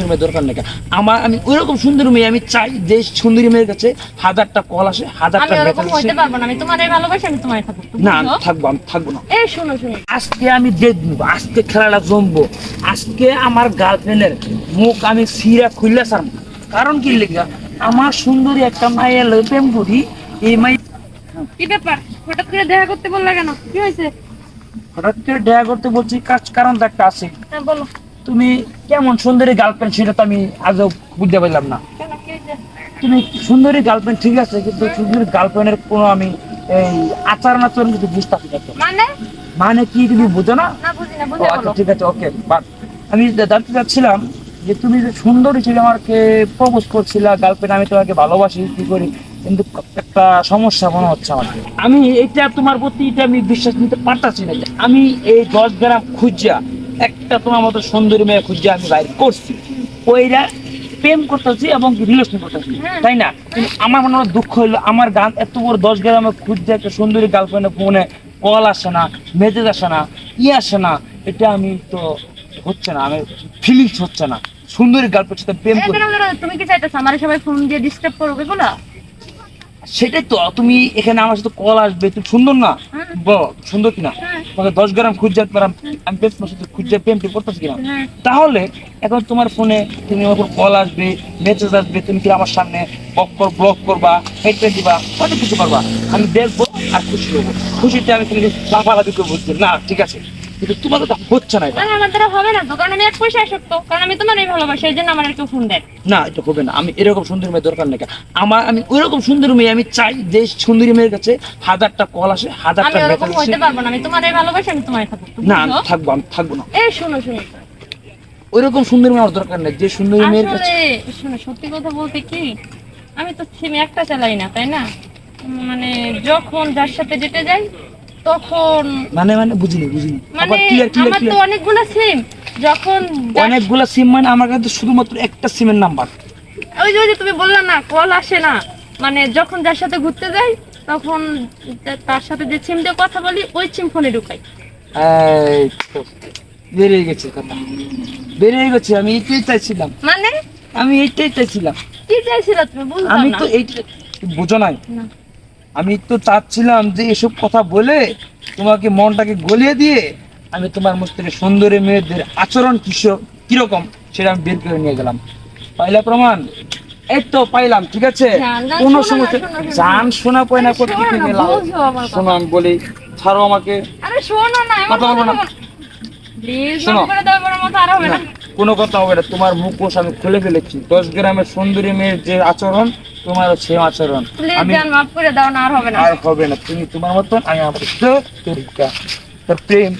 সুন্দরী মেয়ে দরকার নেই আমার আমি ওইরকম সুন্দরী মেয়ে আমি চাই যে সুন্দরী মেয়ের কাছে হাজারটা কল আসে আমি হাজারটা ওরকম হইতে পারব না আমি তোমার ভালোবাসি আমি তোমার থাকব। না আমি থাকব আমি থাকব না। এই শোনো শোনো। আজকে আমি দেখব আজকে খেলাটা জমবো আজকে আমার গার্লফ্রেন্ডের মুখ আমি সিরা খুললে সার কারণ কি লেখা আমার সুন্দরী একটা মায়ের প্রেম করি এই মাই কি ব্যাপার? হঠাৎ করে দেখা করতে বললা কেন? কি হয়েছে? হঠাৎ করে দেখা করতে বলছি কাজ কারণ একটা আছে। হ্যাঁ বলো। তুমি কেমন সুন্দরী গার্লফ্রেন্ড সেটা তো আমি আজও বুঝতে পারলাম না। তুমি সুন্দরী গার্লফ্রেন্ড ঠিক আছে কিন্তু সুন্দরী গার্লফ্রেন্ডের কোনো আমি এই আচরণ আচরণ কিন্তু বুঝতে পারি না। মানে? মানে কি তুমি বুঝো না? আচ্ছা ঠিক আছে ওকে বাট আমি জানতে চাচ্ছিলাম যে তুমি যে সুন্দরী ছিল আমাকে প্রপোজ করছিলা গার্লফ্রেন্ড আমি তোমাকে ভালোবাসি কি করি? কিন্তু একটা সমস্যা মনে হচ্ছে আমাকে। আমি এটা তোমার প্রতি এটা আমি বিশ্বাস নিতে পারতাছি না যে আমি এই দশ গ্রাম খুঁজা একটা তোমার মতো সুন্দরী মেয়ে খুঁজা আমি বাইর করছি। ওইরা প্রেম করতেছি এবং রিলেশন করতেছি হ্যাঁ। তাই না? কিন্তু আমার মনে দুঃখ হইল আমার গান এত বড় দশ গ্রামে খুঁজছে একটা সুন্দরী গার্লফ্রেন্ডের ফোনে কল আসে না মেসেজ আসে না ই আসে না। এটা আমি তো হচ্ছে না আমি ফিলিংস হচ্ছে না। সুন্দরী গার্লফ্রেন্ড সাথে প্রেম করি। তুমি কি চাইতেছো? আমার সবাই ফোন দিয়ে ডিস্টার্ব করবে এগুলা সেটাই তো তুমি এখানে আমার সাথে কল আসবে তুমি সুন্দর না? হ্যাঁ। বল সুন্দর কিনা? হ্যাঁ। তোমাকে দশ গ্রাম খুঁজে পারাম আমি বেশ তোমার সাথে খুঁজে প্রেম টেম করতেছি কিনা? হ্যাঁ। তাহলে এখন তোমার ফোনে তুমি আমার কল আসবে মেসেজ আসবে তুমি কি আমার সামনে ব্লক ব্লক করবা হেঁটে দিবা অনেক কিছু করবা। আমি দেখব আর খুশি হব। খুশিতে আমি তুমি লাফালাফি করব যে না ঠিক আছে। কিন্তু তোমার তো হচ্ছে না না, আমার দ্বারা হবে না তো কারণ আমি এক পয়সা আসক্ত। কারণ আমি তোমার ভালোবাসি এই জন্য আমার আর কেউ ফোন দেয় না। এটা হবে না। আমি এরকম সুন্দর মেয়ে দরকার নেই। আমার আমি ওইরকম সুন্দর মেয়ে আমি চাই যে সুন্দরী মেয়ের কাছে হাজারটা কল আসে আমি হাজারটা ওরকম মেসেজ আসে। হইতে পারব না। আমি তোমার ভালোবাসি আমি তোমার থাকব। না আমি থাকব আমি থাকব না। এই শোনো শোনো। ওইরকম সুন্দর মেয়ে আমার দরকার নেই যে সুন্দরী মেয়ের কাছে শোনো সত্যি কথা বলতে কি? আমি তো সিম একটা চালাই না তাই না? মানে যখন যার সাথে যেতে যাই তখন মানে মানে বুঝিনি বুঝিনি। মানে আমার তো অনেকগুলো সিম যখন অনেকগুলো সিম মানে আমার কাছে শুধুমাত্র একটা সিমের নাম্বার ওই যে ওই যে তুমি বললা না কল আসে না। মানে যখন যার সাথে ঘুরতে যাই তখন তার সাথে যে সিম দিয়ে কথা বলি ওই সিম ফোনে ঢুকাই। এই বেরিয়ে গেছে কথা বেরিয়ে গেছে আমি এইটাই চাইছিলাম। মানে? আমি এইটাই চাইছিলাম। কি চাইছিলা তুমি? বুঝলাম আমি তো এইটা বুঝো নাই। না। আমি তো চাচ্ছিলাম যে এসব কথা বলে তোমাকে মনটাকে গলিয়ে দিয়ে আমি তোমার মুখ থেকে সুন্দরী মেয়েদের আচরণ কিসব কীরকম সেটা আমি বের করে নিয়ে গেলাম পাইলা প্রমাণ এই তো পাইলাম ঠিক আছে কোনো সমস্যা। জান শোনা পায় না করতে আমার কথা। শোনো আমি বলি ছাড়ো আমাকে আরে শোনো না কথা বলব না। শোনো। কোনো কথা হবে না তোমার মুখোশ আমি খুলে ফেলেছি দশ গ্রামের সুন্দরী মেয়ের যে আচরণ তোমার সেম আচরণ। আমি মাফ করে দাও না আর হবে না। আর হবে না। তুমি তোমার মতন আমি আমার প্রেম